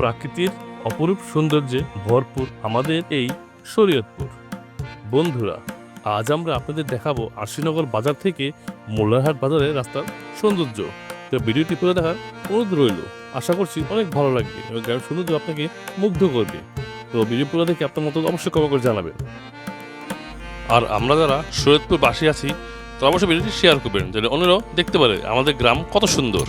প্রাকৃতির অপরূপ সৌন্দর্যে ভরপুর আমাদের এই শরীয়তপুর। বন্ধুরা, আজ আমরা আপনাদের দেখাবো আশিনগর বাজার থেকে মোল্লারহাট বাজারের রাস্তার সৌন্দর্য। তো ভিডিওটি পুরো দেখার অনুরোধ রইল। আশা করছি অনেক ভালো লাগবে এবং গ্রামের সৌন্দর্য আপনাকে মুগ্ধ করবে। তো ভিডিও পুরো দেখে আপনার মতো অবশ্যই কমেন্ট করে জানাবেন। আর আমরা যারা শরীয়তপুর বাসী আছি তো অবশ্যই ভিডিওটি শেয়ার করবেন যাতে অন্যরাও দেখতে পারে আমাদের গ্রাম কত সুন্দর।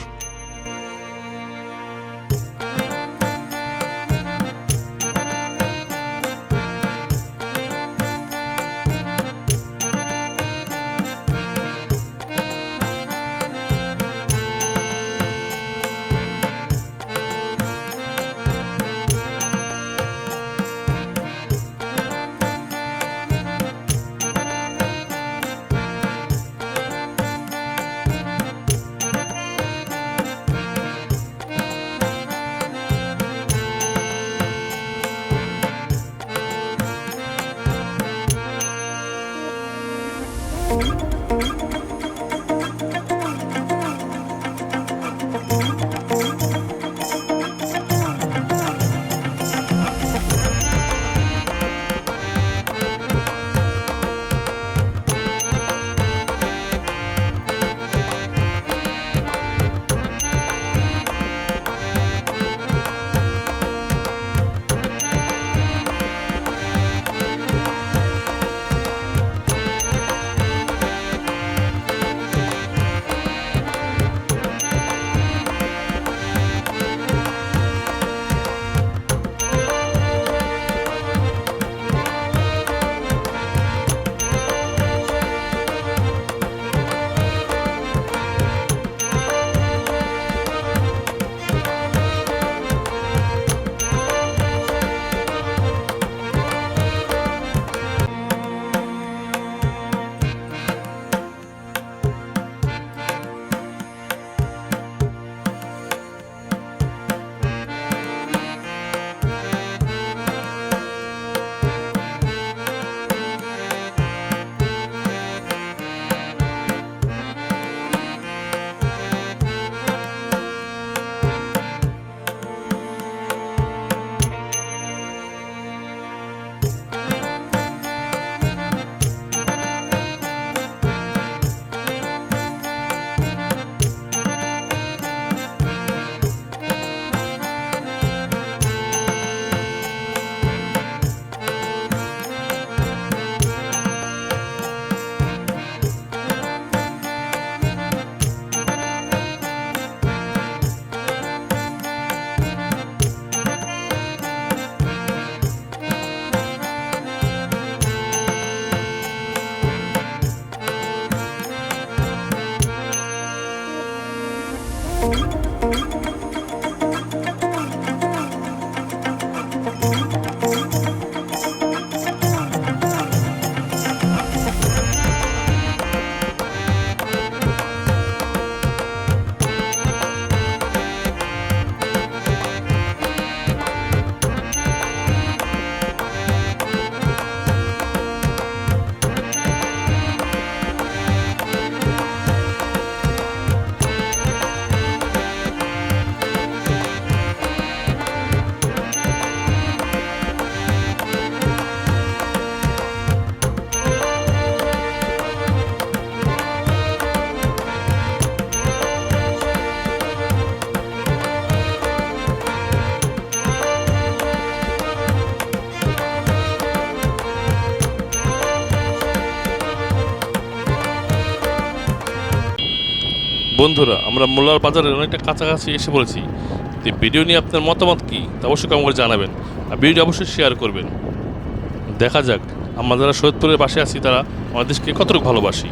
বন্ধুরা, আমরা মোল্লার বাজারের অনেকটা কাছাকাছি এসে বলেছি তো ভিডিও নিয়ে আপনার মতামত কী, তা অবশ্যই কম করে জানাবেন। আর ভিডিওটি অবশ্যই শেয়ার করবেন। দেখা যাক, আমরা যারা সৈয়দপুরের পাশে আছি, তারা আমাদের দেশকে কতটুকু ভালোবাসি।